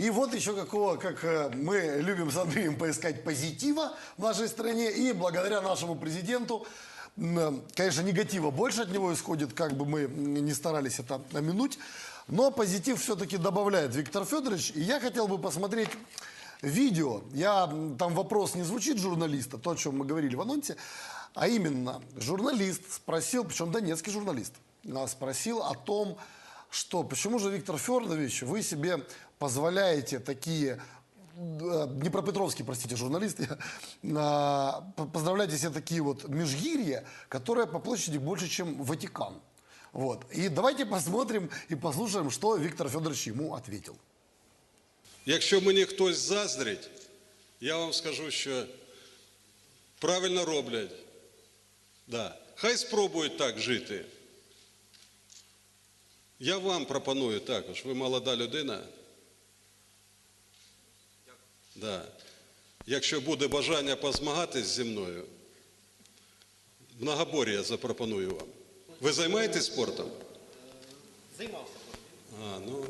И вот еще какого, как э, мы любим с Андреем поискать позитива в нашей стране. И благодаря нашему президенту, э, конечно, негатива больше от него исходит, как бы мы не старались это наминуть. Но позитив все-таки добавляет Виктор Федорович. И я хотел бы посмотреть видео. Я, там вопрос не звучит журналиста, то, о чем мы говорили в анонсе, а именно журналист спросил, причем донецкий журналист, а, спросил о том, что почему же, Виктор Федорович, вы себе позволяете такие э, Днепропетровский, простите, журналист, я, по- поздравляйте себе такие вот межгирья, которые по площади больше, чем Ватикан. Вот. И давайте посмотрим и послушаем, что Виктор Федорович ему ответил. Якщо мені хтось заздрить, я вам скажу, що правильно роблять. Да. Хай спробують так жити. Я вам пропоную також. Ви молода людина. Да. Якщо буде бажання позмагатись зі мною, многобор'я запропоную вам. Ви займаєтесь спортом? Займався. А, ну.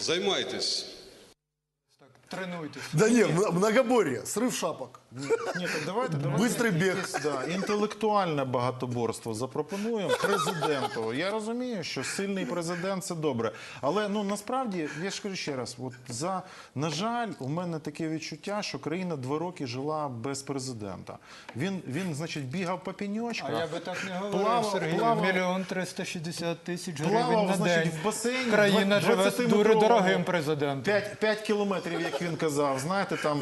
Займайтесь. Тренуйтесь. Да не, м- многоборье, срыв шапок. Ні, так давайте, давайте Бистрий біг. якесь, да, інтелектуальне багатоборство запропонуємо президенту. Я розумію, що сильний президент це добре. Але ну насправді я ж кажу ще раз: от за на жаль, у мене таке відчуття, що країна два роки жила без президента. Він він, значить, бігав по піньочках. А я би так не говорив, плавав- Сергій. плавав- Мільйон триста шістдесят тисяч гривень Плавав, на значить, день. в басейні. Країна живе з 20-метровому. дуже дорогим президентом. 5, 5 кілометрів, як він казав. Знаєте, там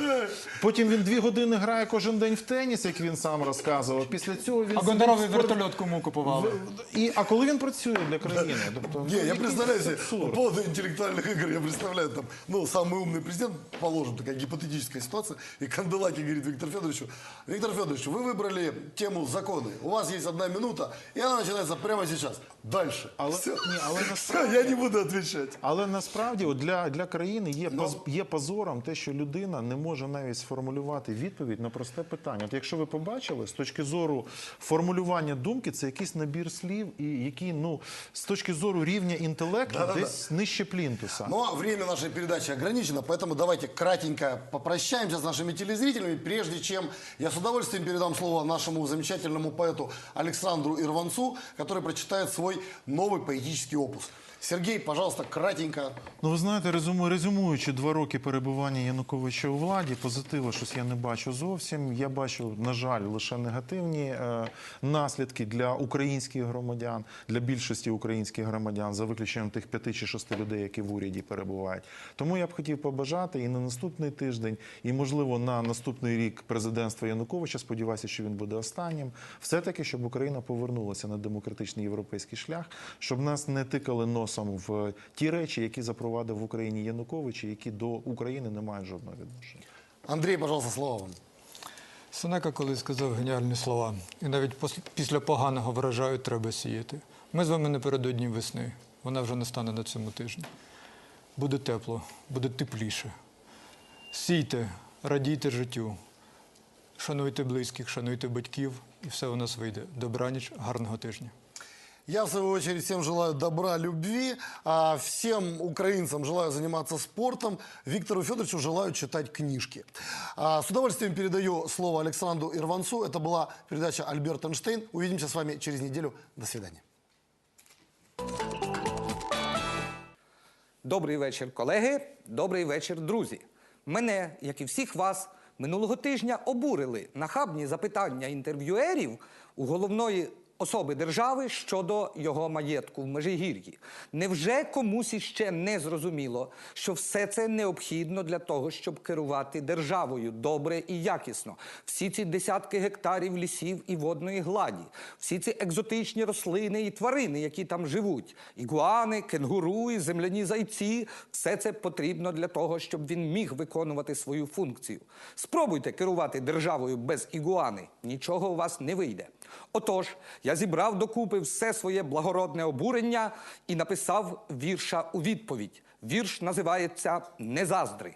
потім він дві години грає кожен день в теніс, як він сам розказував. Після цього він А сидить Гондоровий в спорт- вертольот кому купували? І, а коли він працює для країни? Тобто, Не, я який представляю це себе, по абсурд? поводу интеллектуальных игр, я представляю, там, ну, самый умный президент, положим, такая гипотетическая ситуация, и Канделаки говорит Виктору Федоровичу, Виктор Федорович, вы выбрали тему законы, у вас есть одна минута, и она начинается прямо сейчас, дальше. Але, Всё. ні, але Всё, насправді, я не буду отвечать. але насправді от для, для країни є, Ну. поз, є позором те, що людина не може навіть сформулювати відповідь на просте питання. От якщо ви побачили, з точки зору формулювання думки, це якийсь набір слів, і які ну з точки зору рівня інтелекту Да-да-да. десь нижче плінтуса. Но время нашей передачи ограничено, поэтому давайте кратенько попрощаемся с нашими телезрителями, прежде чем я с удовольствием передам слово нашему замечательному поэту Александру Ирванцу, который прочитает свой новый поэтический опус. Сергей, пожалуйста, кратенько. Ну, ви знаєте, резюму, резюмуючи два роки перебування Януковича у владі, позитиву щось я не бачу зовсім. Я бачу, на жаль, лише негативні е, наслідки для українських громадян, для більшості українських громадян, за виключенням тих п'яти чи шести людей, які в уряді перебувають. Тому я б хотів побажати і на наступний тиждень, і можливо на наступний рік президентства Януковича. Сподіваюся, що він буде останнім. Все таки, щоб Україна повернулася на демократичний європейський шлях, щоб нас не тикали носом в ті речі, які запровадив в Україні Янукович, і які до України не мають жодного відношення. Андрей, пожалуйста, слово вам. Сенека колись сказав геніальні слова. І навіть після поганого врожаю треба сіяти. Ми з вами напередодні весни. Вона вже настане на цьому тижні. Буде тепло, буде тепліше. Сійте, радійте життю. Шануйте близьких, шануйте батьків, і все у нас вийде. Добраніч, гарного тижня. Я, в свою очередь, всем желаю добра, любви, а всем украинцам желаю заниматься спортом, Виктору Федоровичу желаю читать книжки. А, с удовольствием передаю слово Александру Ирванцу. Это была передача «Альберт Эйнштейн». Увидимся с вами через неделю. До свидания. Добрий вечір, колеги. Добрий вечір, друзі. Мене, як і всіх вас, минулого тижня обурили нахабні запитання інтерв'юерів у головної особи держави щодо його маєтку в Межигір'ї. Невже комусь іще не зрозуміло, що все це необхідно для того, щоб керувати державою добре і якісно? Всі ці десятки гектарів лісів і водної гладі, всі ці екзотичні рослини і тварини, які там живуть, ігуани, кенгуру і земляні зайці, все це потрібно для того, щоб він міг виконувати свою функцію. Спробуйте керувати державою без ігуани, нічого у вас не вийде. Отож, я зібрав докупи все своє благородне обурення і написав вірша у відповідь. Вірш називається Не заздри.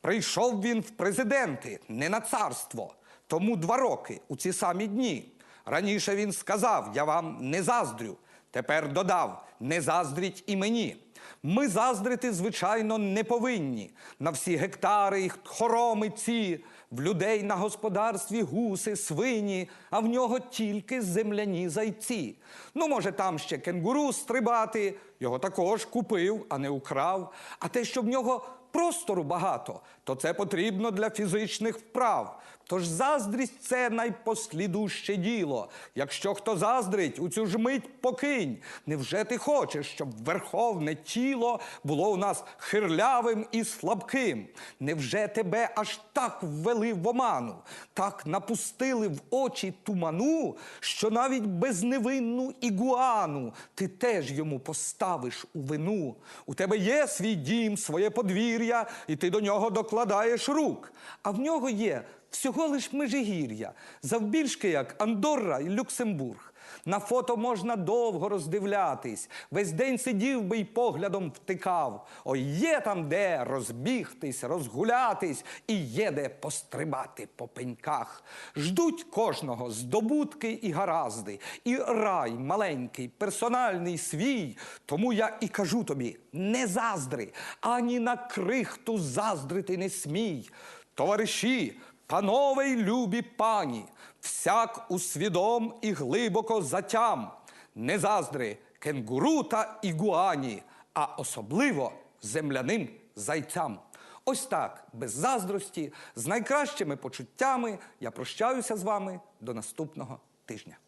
Прийшов він в президенти, не на царство. Тому два роки у ці самі дні. Раніше він сказав: Я вам не заздрю. Тепер додав: не заздріть і мені. Ми заздрити, звичайно, не повинні. На всі гектари і хороми ці, в людей на господарстві гуси, свині, а в нього тільки земляні зайці. Ну, може, там ще кенгуру стрибати, його також купив, а не украв. А те, що в нього простору багато, то це потрібно для фізичних вправ. Тож заздрість це найпослідуще діло. Якщо хто заздрить, у цю ж мить покинь. Невже ти хочеш, щоб верховне тіло було у нас хирлявим і слабким? Невже тебе аж так ввели в оману, так напустили в очі туману, що навіть безневинну ігуану ти теж йому поставиш у вину? У тебе є свій дім, своє подвір'я, і ти до нього докладаєш рук. А в нього є всього лиш межигір'я, завбільшки як Андорра і Люксембург. На фото можна довго роздивлятись. Весь день сидів би й поглядом втикав. Ой, є там де розбігтись, розгулятись, і є де пострибати по пеньках. Ждуть кожного здобутки і гаразди, і рай маленький, персональний свій. Тому я і кажу тобі: не заздри, ані на крихту заздрити не смій. Товариші, панове й любі пані, всяк усвідом і глибоко затям, не заздри кенгуру та ігуані, а особливо земляним зайцям. Ось так, без заздрості, з найкращими почуттями я прощаюся з вами до наступного тижня.